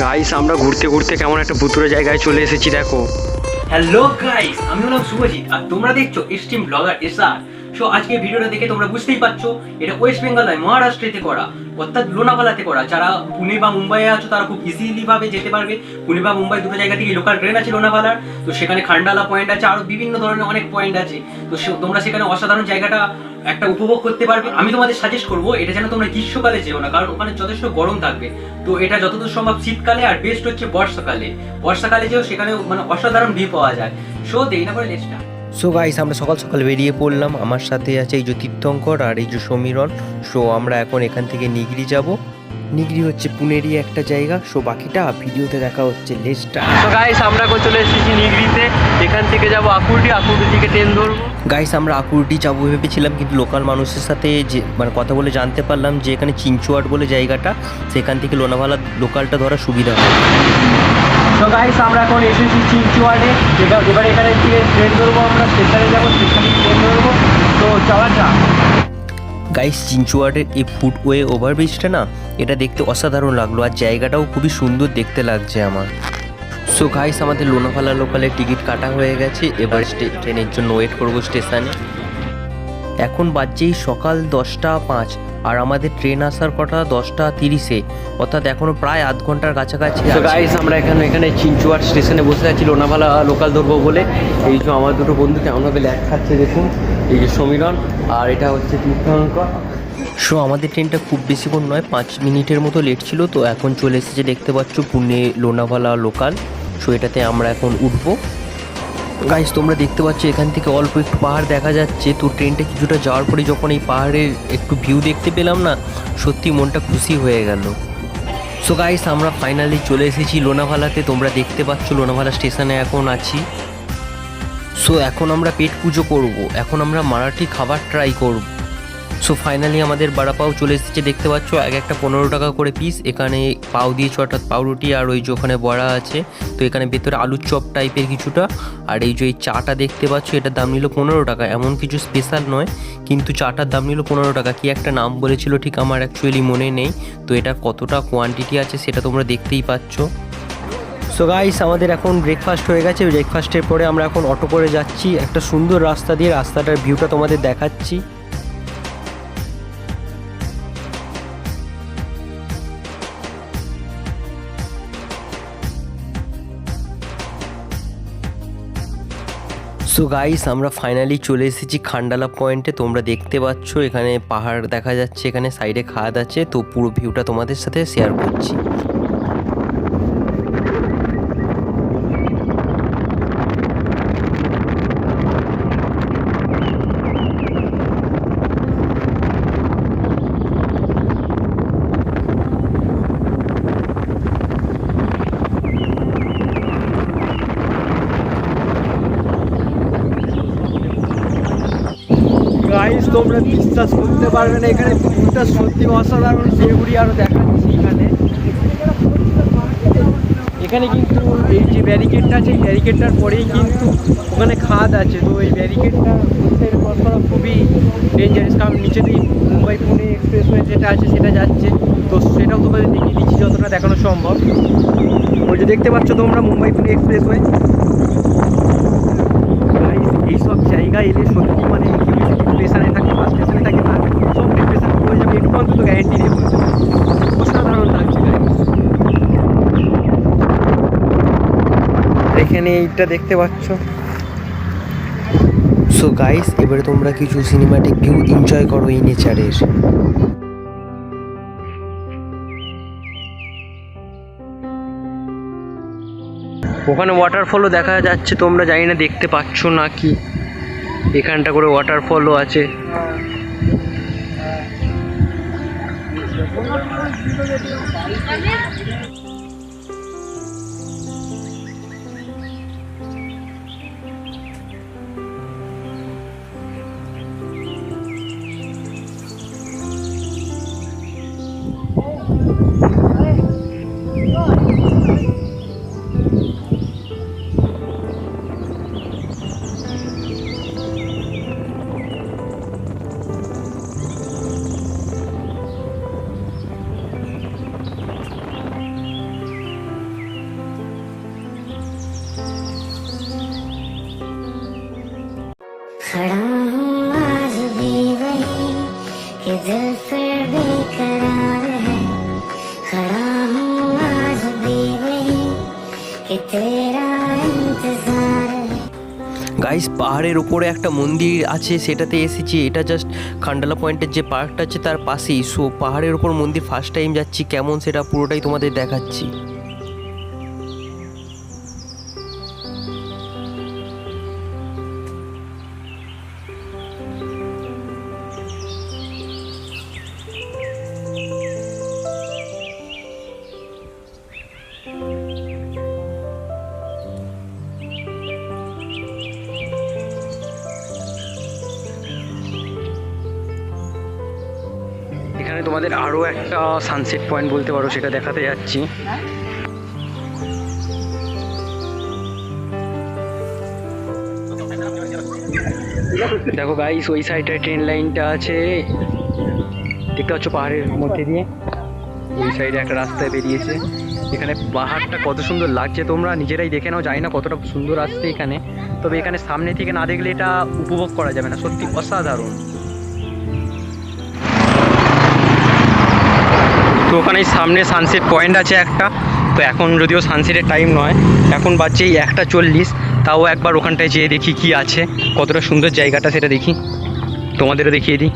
Guys আমরা ঘুরতে ঘুরতে কেমন একটা ভুতুরে জায়গায় চলে এসেছি, দেখো। হ্যালো গাইস আমি হলাম শুভজিৎ, আর তোমরা দেখছ এস্টিম ব্লগার এসআর সো আজকে ভিডিওটা দেখে তোমরা বুঝতেই পারছ, এটা ওয়েস্ট বেঙ্গল নয় মহারাষ্ট্রেতে করা, অর্থাৎ লোনাভালাতে করা। যারা পুনে বা মুম্বাইয়ে আছো, তারা খুব ইজিলি ভাবে যেতে পারবে। পুনে বা মুম্বাই দুটো জায়গা থেকে লোকাল ট্রেন আছে লোনাভালার তো সেখানে খান্ডালা পয়েন্ট আছে, আরও বিভিন্ন ধরনের অনেক পয়েন্ট আছে। তো তোমরা সেখানে অসাধারণ জায়গাটা একটা উপভোগ করতে পারবে। আমি তোমাদের সাজেস্ট করব, এটা যেন তোমরা গ্রীষ্মকালে যেও না, কারণ ওখানে যথেষ্ট গরম থাকবে। তো এটা যতদূর সম্ভব শীতকালে, আর বেস্ট হচ্ছে বর্ষাকালে। বর্ষাকালে যেও সেখানে মানে অসাধারণ ভিউ পাওয়া যায়। সো দেই না করে লেটসটা সো গাইস আমরা সকাল সকাল বেরিয়ে পড়লাম। আমার সাথে আছে এই যে তীর্থঙ্কর আর এই যে সমীরণ। সো আমরা এখন এখান থেকে নিগড়ি যাব। নিগড়ি হচ্ছে পুনেরই একটা জায়গা। সো বাকিটা ভিডিওতে দেখা হচ্ছে লেসটা তো গাইস আমরা এখন চলে এসেছি নিগড়িতে। এখান থেকে যাব আকুরডি। আকুরডি থেকে ট্রেন ধরবো। গাইস আমরা আকুরটি যাব ভেবেছিলাম কিন্তু লোকাল মানুষের সাথে যে মানে কথা বলে জানতে পারলাম যে এখানে চিঞ্চুয়াট বলে জায়গাটা। সেখান থেকে লোনাভালা লোকালটা ধরা সুবিধা হয়। তো গাইস আমরা এখন এসেছি চিঞ্চুয়াডে এবার এখানে থেকে ট্রেন ধরবো আমরা স্টেশনে যাব স্টেশনে ট্রেন ধরবো। তো যাওয়া যাক। গাইস চিঞ্চুয়াটের এই ফুটওয়ে ওভারব্রিজটা না, এটা দেখতে অসাধারণ লাগল আর জায়গাটাও খুবই সুন্দর দেখতে লাগছে আমার। সো গাইস আমাদের লোনাভালা লোকালের টিকিট কাটা হয়ে গেছে। এবার ট্রেনের জন্য ওয়েট করব স্টেশনে এখন বাজছেই সকাল দশটা পাঁচ আর আমাদের ট্রেন আসার কথা দশটা তিরিশে। অর্থাৎ এখনও প্রায় আধ ঘণ্টার কাছাকাছি গাইস আমরা এখানে এখানে চিঞ্চুয়াট স্টেশনে বসে আছি লোনাভালা লোকাল ধরবো বলে। এই যে আমার দুটো বন্ধু কেমনভাবে ল্যাক খাচ্ছে দেখুন। এই যে সমীরণ আর এটা হচ্ছে তীর্থঙ্কর। সো আমাদের ট্রেনটা খুব বেশিক্ষণ নয় পাঁচ মিনিটের মতো লেট ছিল তো এখন চলে এসেছে দেখতে পাচ্ছ পুনে লোনাভালা লোকাল সো এটাতে আমরা এখন উঠবো। গাইস তোমরা দেখতে পাচ্ছ এখান থেকে অল্প একটু পাহাড় দেখা যাচ্ছে। তো ট্রেনটা কিছুটা যাওয়ার পরে যখন এই পাহাড়ের একটু ভিউ দেখতে পেলাম না, সত্যি মনটা খুশি হয়ে গেল। সো গাইস আমরা ফাইনালি চলে এসেছি লোনাভালাতে। তোমরা দেখতে পাচ্ছ লোনাভালা স্টেশনে এখন আছি। সো এখন আমরা পেট পুজো করব। এখন আমরা মারাঠি খাবার ট্রাই করব। সো ফাইনালি আমাদের বড়া পাও চলে এসেছে। দেখতে পাচ্ছ, এক একটা পনেরো টাকা করে পিস এখানে পাও দিয়েছে, অর্থাৎ পাউরুটি আর ওই যে ওখানে বড়া আছে। তো, এখানে ভেতরে আলুর চপ টাইপের কিছুটা। আর এই যে এই চাটা দেখতে পাচ্ছ, এটার দাম নিল পনেরো টাকা। এমন কিছু স্পেশাল নয়, কিন্তু চাটার দাম নিল পনেরো টাকা। কি একটা নাম বলেছিল, ঠিক আমার অ্যাকচুয়ালি মনে নেই। তো, এটা কতটা কোয়ান্টিটি আছে সেটা তোমরা দেখতেই পাচ্ছ। সো গাইস আমাদের এখন ব্রেকফাস্ট হয়ে গেছে। ব্রেকফাস্টের পরে আমরা এখন অটো করে যাচ্ছি। একটা সুন্দর রাস্তা দিয়ে রাস্তাটার ভিউটা তোমাদের দেখাচ্ছি। সো গাইস আমরা ফাইনালি চলে এসেছি খান্ডালা পয়েন্টে তোমরা দেখতে পাচ্ছ, এখানে পাহাড় দেখা যাচ্ছে, এখানে সাইডে খাদ আছে। তো পুরো ভিউটা তোমাদের সাথে শেয়ার করছি গাইস তোমরা বিশ্বাস করতে পারবে না। এখানে পুকুরটা সত্যি অসাধারণ সেগুড়ি আরও দেখাচ্ছি এখানে। এখানে কিন্তু এই যে ব্যারিকেডটা আছে, এই ব্যারিকেডটার পরেই কিন্তু ওখানে খাদ আছে। তো এই ব্যারিকেডটা করা খুবই ডেঞ্জারাস কারণ নিচে দিয়ে মুম্বাই পুনে এক্সপ্রেসওয়ে যেটা আছে, সেটা যাচ্ছে। তো সেটাও তোমাদের দেখিয়ে দিচ্ছি, যতটা দেখানো সম্ভব। ওই যে দেখতে পাচ্ছ তোমরা মুম্বাই পুনে এক্সপ্রেসওয়ে এইসব জায়গা এলে সত্যি মানে এখানে এইটা দেখতে পাচ্ছ। সো গাইস এবারে তোমরা কিছু সিনেমাটিক ভিউ এনজয় করো এই নেচারের ওখানে ওয়াটারফলও দেখা যাচ্ছে, তোমরা জানি না দেখতে পাচ্ছ না কি। এখানটা করে ওয়াটারফলও আছে। खड़ा हूँ आज भी वही कि दिल बेकरार है। खड़ा हूँ आज भी वही कि तेरा इंतजार গাইস পাহাড়ের ওপরে একটা মন্দির আছে, সেটাতে এসেছি। এটা জাস্ট খান্ডালা পয়েন্টের যে পার্কটা আছে, তার পাশেই। সো পাহাড়ের ওপর মন্দির ফার্স্ট টাইম যাচ্ছি, কেমন সেটা পুরোটাই তোমাদের দেখাচ্ছি। তোমাদের আরও একটা সানসেট পয়েন্ট বলতে পারো, সেটা দেখাতে যাচ্ছি। দেখো গাইস ওই সাইডে ট্রেন লাইনটা আছে। দেখতে পাচ্ছ পাহাড়ের মধ্যে দিয়ে? ওই সাইডে একটা রাস্তায় বেরিয়েছে। এখানে পাহাড়টা কত সুন্দর লাগছে তোমরা নিজেরাই দেখে নাও, জানি না কতটা সুন্দর আসছে এখানে। তবে এখানে সামনে থেকে না দেখলে এটা উপভোগ করা যাবে না, সত্যি অসাধারণ। তো ওখানে সামনে সানসেট পয়েন্ট আছে একটা। তো এখন যদিও সানসেটের টাইম নয়, এখন বাজছে এই একটা চল্লিশ, তাও একবার ওখানটায় যেয়ে দেখি কি আছে। কতটা সুন্দর জায়গাটা সেটা দেখি। তোমাদেরও দেখিয়ে দিই।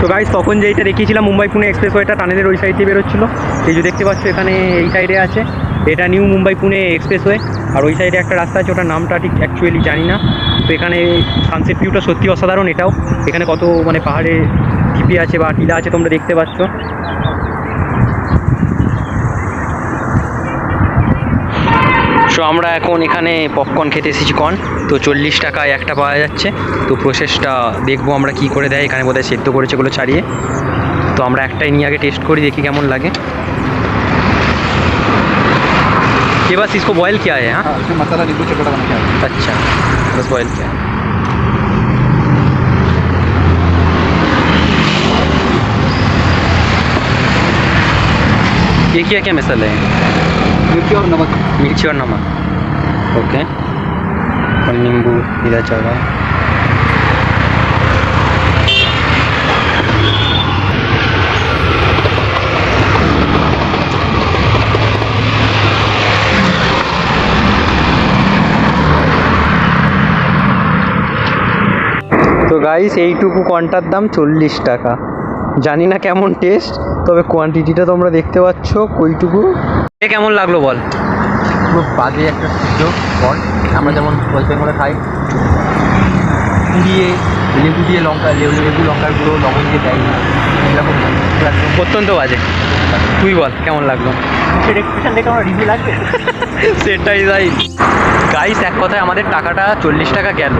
তো গাইজ তখন যেইটা দেখিয়েছিলাম মুম্বাই পুনে এক্সপ্রেস ওয়েটা টানেদের ওই সাইড দিয়ে বেরোচ্ছিলো। এই যে দেখতে পাচ্ছ এখানে এই সাইডে আছে। এটা new Mumbai Pune expressway আর ওই সাইডে একটা রাস্তা আছে, ওটার নামটা ঠিক অ্যাকচুয়ালি জানি না। তো এখানে সানসেট ভিউটা সত্যি অসাধারণ এটাও। এখানে কত মানে পাহাড়ে টিপি আছে বা টিলা আছে তোমরা দেখতে পাচ্ছ সো আমরা এখন এখানে পপকর্ন খেতে এসেছি কন তো চল্লিশ টাকায় একটা পাওয়া যাচ্ছে তো প্রসেসটা দেখবো আমরা কি করে দেয় এখানে বোধহয় সেদ্ধ করেছে এগুলো ছাড়িয়ে তো আমরা একটাই নিয়ে আগে টেস্ট করি দেখি কেমন লাগে ये बस इसको बॉयल किया है हाँ हाँ इसमें मसाला नींबू चटोरा बना के आता है। अच्छा बस बॉयल किया है ये क्या क्या मसाले हैं मिर्ची और नमक मिर्ची और नमक ओके और नींबू इधर चल रहा है তো গাইস এইটুকু কন্টার দাম চল্লিশ টাকা জানি না কেমন টেস্ট তবে কোয়ান্টিটিটা তোমরা দেখতে পাচ্ছ কইটুকু। এ কেমন লাগল বল? খুব বাজে একটা সুযোগ বল। আমরা যেমন ওয়েস্ট বেঙ্গলে খাই। পুড়িয়ে লেবু দিয়ে লঙ্কা লেবু লেবু লঙ্কার গুঁড়ো লবণ দিয়ে দেয়। না এরকম। অত্যন্ত বাজে। তুই বল কেমন লাগল? রিভিউ লাগবে? সেটাই তাই। গাইস এক কথায় আমাদের টাকাটা চল্লিশ টাকা গেল।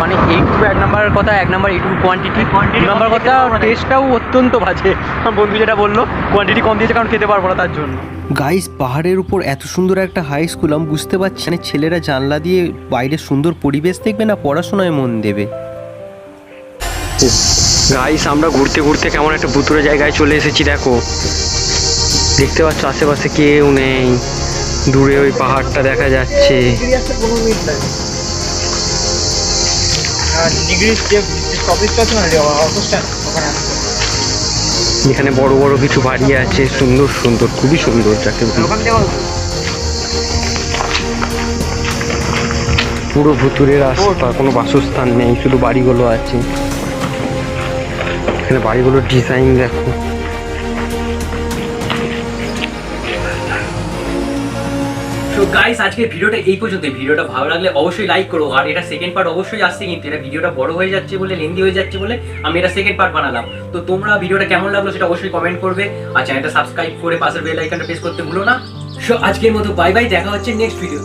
মানে এইটুকু এক নাম্বার কথা এক নাম্বার এইটুকু কোয়ান্টিটি দু নাম্বার কথা টেস্টটাও অত্যন্ত বাজে। আমার বন্ধু যেটা বলল কোয়ান্টিটি কম দিয়েছে কারণ খেতে পারব না তার জন্য। গাইস পাহাড়ের উপর এত সুন্দর একটা হাই স্কুল আমি বুঝতে পারছি মানে ছেলেরা জানলা দিয়ে বাইরের সুন্দর পরিবেশ দেখবে না পড়াশোনায় মন দেবে? গাইস আমরা ঘুরতে ঘুরতে কেমন একটা ভুতুরে জায়গায় চলে এসেছি, দেখো। দেখতে পাচ্ছ, আশেপাশে কেউ নেই। দূরে ওই পাহাড়টা দেখা যাচ্ছে। এখানে বড় বড় কিছু বাড়ি আছে, সুন্দর সুন্দর, খুবই সুন্দর যাকে। পুরো ভুতুরে রাস্তা, কোনো বাসস্থান নেই, শুধু বাড়িগুলো আছে। এখানে বাড়িগুলোর ডিজাইন দেখো। তো ভিডিওটা এই পর্যন্ত ভিডিওটা ভালো লাগলে অবশ্যই লাইক করো। আর এটা সেকেন্ড পার্ট অবশ্যই আসছে কিন্তু এটা ভিডিওটা বড় হয়ে যাচ্ছে বলে লেন্দি হয়ে যাচ্ছে বলে আমি এটা সেকেন্ড পার্ট বানালাম। তো তোমরা ভিডিওটা কেমন লাগল সেটা অবশ্যই কমেন্ট করবে। আর চ্যানেলটা সাবস্ক্রাইব করে পাশের বেল আইকনটা প্রেস করতে ভুলো না। সো আজকের মতো বাই বাই দেখা হচ্ছে নেক্সট ভিডিও